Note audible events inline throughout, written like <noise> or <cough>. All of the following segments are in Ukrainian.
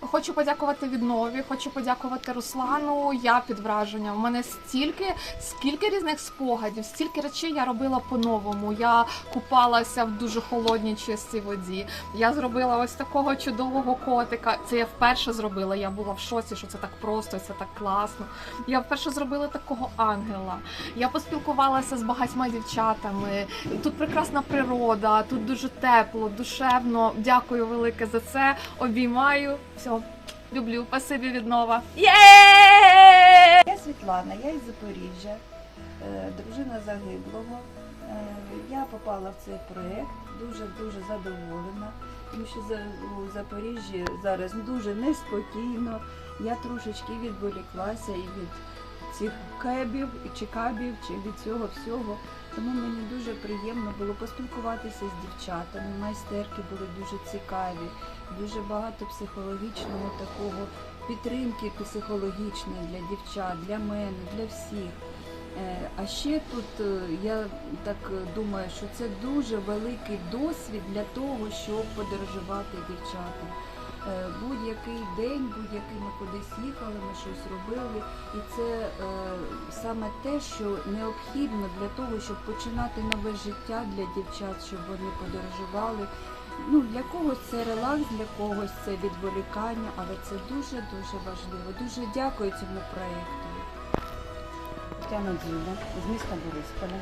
Хочу подякувати віднові, хочу подякувати Руслану. Я під враженням. У мене стільки, скільки різних спогадів, стільки речей я робила по-новому. Я купалася в дуже холодній чистій воді. Я зробила ось такого чудового котика. Це я вперше зробила. Я була в шоці, що це так просто, це так класно. Я вперше зробила такого ангела. Я поспілкувалася з багатьма дівчатами. Тут прекрасна природа, тут дуже тепло, душевно. Дякую велике за це. Обіймаю. Люблю. Спасибі віднова. Є! Я Світлана, я із Запоріжжя, е, дружина загиблого. Е, Я попала в цей проєкт, дуже-дуже задоволена, тому що у Запоріжжі зараз дуже неспокійно. Я трошечки відволіклася і від цих кебів, чи кабів, чи від цього всього. Тому мені дуже приємно було поспілкуватися з дівчатами. Майстерки були дуже цікаві, дуже багато психологічного такого підтримки психологічної для дівчат, для мене, для всіх. Е, А ще тут е, я так думаю, що це дуже великий досвід для того, щоб подорожувати дівчата. Е, Будь-який день, будь-який ми кудись їхали, ми щось робили, і це е, саме те, що необхідно для того, щоб починати нове життя для дівчат, щоб вони подорожували. Ну, для когось це релакс, для когось це відволікання, але це дуже-дуже важливо. Дуже дякую цьому проєкту. Тетяна Дзюба з міста Борисполя.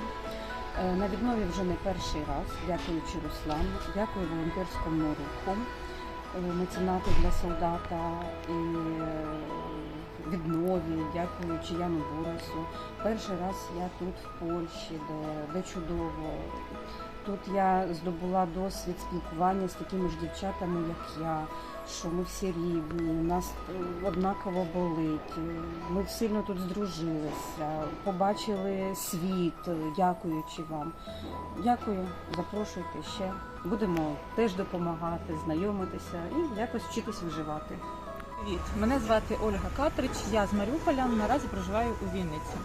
Е, На віднові вже не перший раз, дякуючи Руслану, дякую волонтерському руху, меценату для солдата і е, віднові, дякуючи Яну Бурасу. Перший раз я тут в Польщі, де, де чудово. Тут я здобула досвід спілкування з такими ж дівчатами, як я, що ми всі рівні, нас однаково болить. Ми сильно тут здружилися, побачили світ, дякуючи вам. Дякую, запрошуйте ще. Будемо теж допомагати, знайомитися і якось вчитись виживати. Привіт, мене звати Ольга Катрич, я з Маріуполя, наразі проживаю у Вінниці.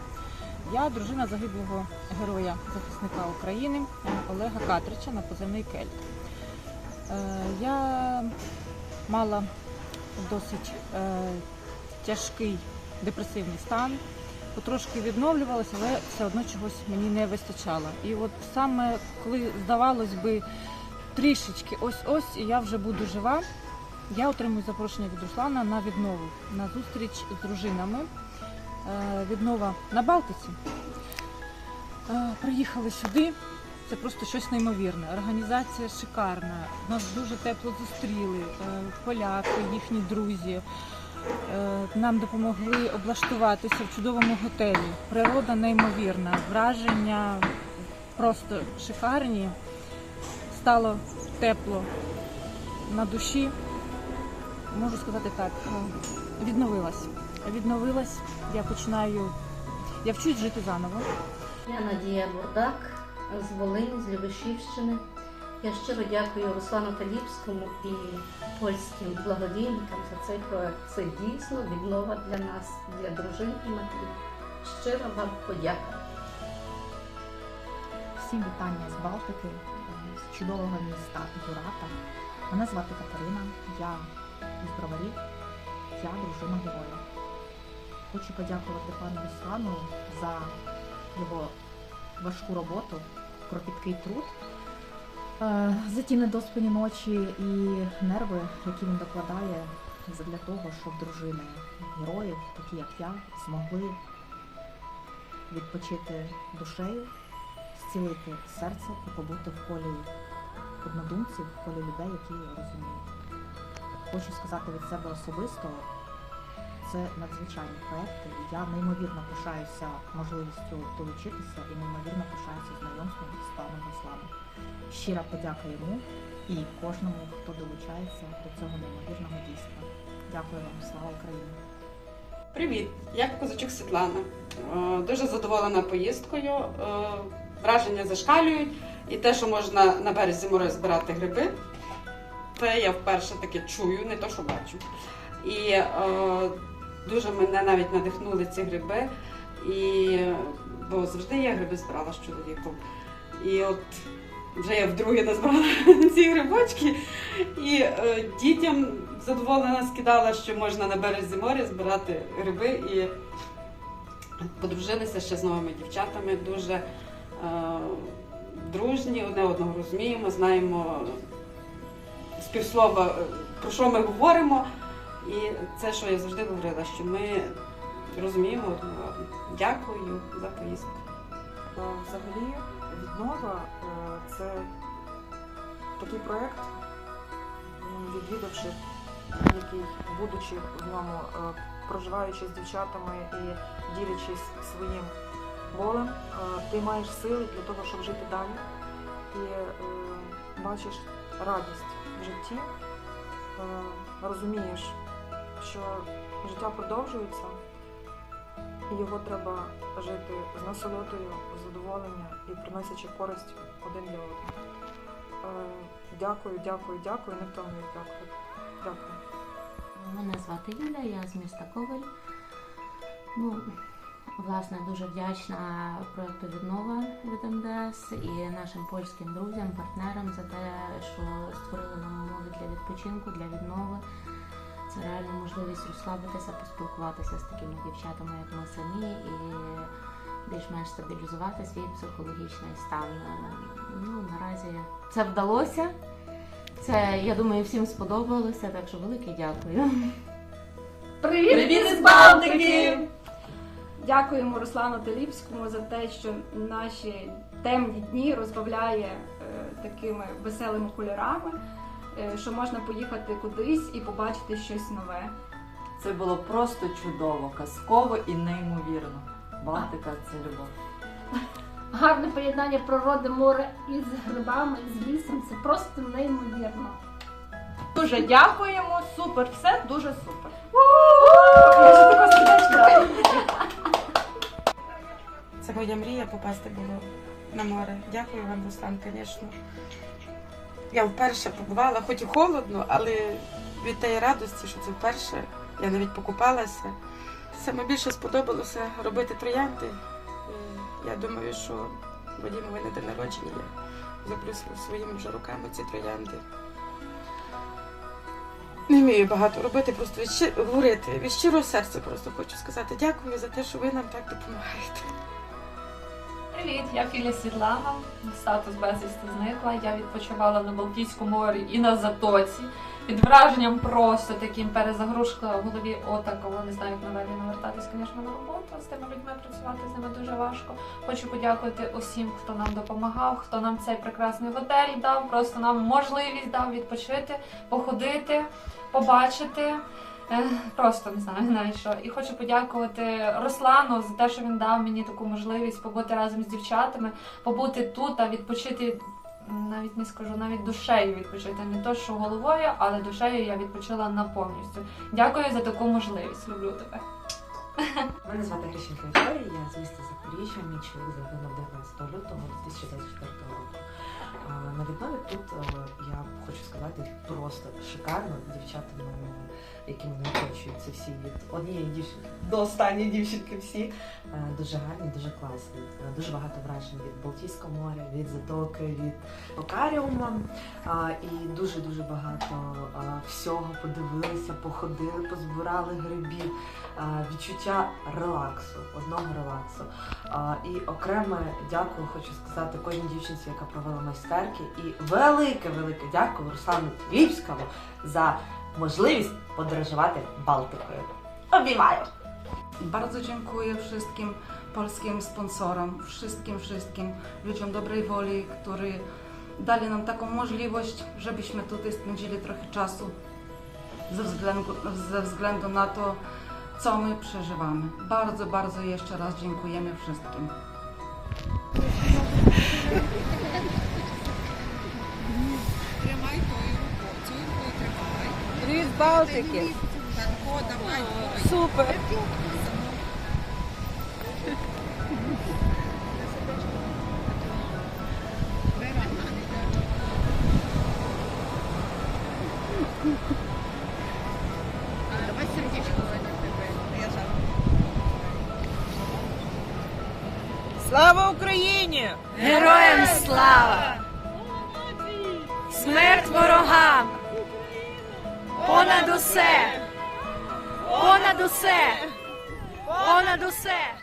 Я дружина загиблого героя захисника України Олега Катрича на позивний Кельт. Е, Я мала досить е, тяжкий депресивний стан, потрошки відновлювалася, але все одно чогось мені не вистачало. І от саме коли здавалось би трішечки ось-ось, і я вже буду жива, я отримую запрошення від Руслана на віднову на зустріч з дружинами. Е, Віднова на Балтиці. Е, Приїхали сюди. Це просто щось неймовірне. Організація шикарна. Нас дуже тепло зустріли. Е, Поляки, їхні друзі. Нам допомогли облаштуватися в чудовому готелі. Природа неймовірна, враження просто шикарні. Стало тепло на душі можу сказати так, відновилась. Відновилась, я починаю, я вчусь жити заново. Я Надія Бурдак з Волині, з Любешівщини. Я щиро дякую Руслану Таліпському і польським благодійникам за цей проект. Це дійсно віднова для нас, для дружин і матерів. Щиро вам подяка. Всім вітання з Балтики, з чудового міста Юрата. Мене звати Катерина, я із Броварів, я дружина героя. Хочу подякувати пану Руслану за його важку роботу, кропіткий труд, е, за ті недоспані ночі і нерви, які він докладає для того, щоб дружини героїв, такі як я, змогли відпочити душею зцілити серце і побути в колі однодумців, в колі людей, які розуміють. Хочу сказати від себе особисто, це надзвичайні проекти. Я неймовірно пишаюся можливістю долучитися і неймовірно пишаюся знайомством з паном Русланом. Щира подяка йому і кожному, хто долучається до цього неймовірного дійства. Дякую вам, слава Україні! Привіт, я Козачук Світлана. Е, Дуже задоволена поїздкою. Е, Враження зашкалюють. І те, що можна на березі моря збирати гриби, це я вперше таке чую, не то, що бачу. І е, дуже мене навіть надихнули ці гриби. І, бо завжди я гриби збирала з чоловіком. І от вже я вдруге назбирала <laughs> ці грибочки. І е, дітям задоволена скидала, що можна на березі моря збирати гриби і подружилися ще з новими дівчатами. Дуже е, дружні, одне одного розуміємо, знаємо співслова, е, про що ми говоримо. І це, що я завжди говорила, що ми розуміємо одного. Дякую за поїздку. Е, Взагалі, віднова е, це такий проєкт, відвідавши який, будучи в ньому, е, проживаючи з дівчатами і ділячись своїм болем, ти маєш сили для того, щоб жити далі. І бачиш радість в житті, розумієш, що життя продовжується. І його треба жити з насолодою, з задоволенням і приносячи користь один для одного. Е, Дякую, дякую, дякую, не втомлююсь, дякую. Дякую. Мене звати Юля, я з міста Коваль. Ну, власне, дуже вдячна проєкту Віднова від МДС і нашим польським друзям, партнерам за те, що створили нам умови для відпочинку, для віднови. Це реально можливість розслабитися, поспілкуватися з такими дівчатами, як ми самі, і більш-менш стабілізувати свій психологічний стан. Ну, наразі це вдалося. Це, я думаю, всім сподобалося, так що велике дякую. Привіт, Привіт з Балтики! Дякуємо Руслану Теліпському за те, що наші темні дні розбавляє е, такими веселими кольорами, що можна поїхати кудись і побачити щось нове. Це було просто чудово, казково і неймовірно. Балтика це любов. Гарне поєднання природи моря із грибами, з лісом. Це просто неймовірно. Дуже дякуємо, супер, все дуже супер. Це моя мрія попасти було на море. Дякую вам, Руслан, звісно. Я вперше побувала, хоч і холодно, але від тієї радості, що це вперше, я навіть покупалася. Саме більше сподобалося робити троянди. І я думаю, що Вадімове на день народження я зроблю своїми вже руками ці троянди. Не вмію багато робити, просто від говорити. Від щирого серця просто хочу сказати дякую за те, що ви нам так допомагаєте. Привіт, я Філя Світлана. Статус безвісти зникла. Я відпочивала на Балтійському морі і на Затоці. Під враженням просто таким перезагрузка в голові ота, коли не знаю, як надалі навертатись, звісно, на роботу. З тими людьми працювати з ними дуже важко. Хочу подякувати усім, хто нам допомагав, хто нам цей прекрасний готель дав, просто нам можливість дав відпочити, походити, побачити. Е, Просто не знаю навіть що. І хочу подякувати Руслану за те, що він дав мені таку можливість побути разом з дівчатами, побути тут та відпочити. Навіть не скажу, навіть душею відпочити. Не то, що головою, але душею я відпочила на повністю. Дякую за таку можливість. Люблю тебе. Мене звати Грищенко Вікторія, я з міста Запоріжжя. Мій чоловік загинув 19 лютого 2024 року. На віднові тут е, я хочу сказати просто шикарно. Дівчата які мене оточують, це всі від однієї дівчинки до останньої дівчинки всі е, дуже гарні, дуже класні. Е, Дуже багато вражень від Балтійського моря, від Затоки, від Окаріума. І дуже дуже багато всього подивилися, походили, позбирали грибів. Відчуття релаксу, одного релаксу. І окреме дякую, хочу сказати кожній дівчинці, яка провела майстерки. І велике, велике дякую Руслану Ліпському за можливість podróżować Bałtyką. Obіймаю! Bardzo dziękuję wszystkim polskim sponsorom, wszystkim, wszystkim ludziom dobrej woli, którzy dali nam taką możliwość, żebyśmy tutaj spędzili trochę czasu ze względu, ze względu na to, co my przeżywamy. Bardzo, bardzo jeszcze raz dziękujemy wszystkim. Привіт з Балтики! Супер! Слава Україні! Героям слава! Смерть ворогам! Понад усе, понад усе, понад усе.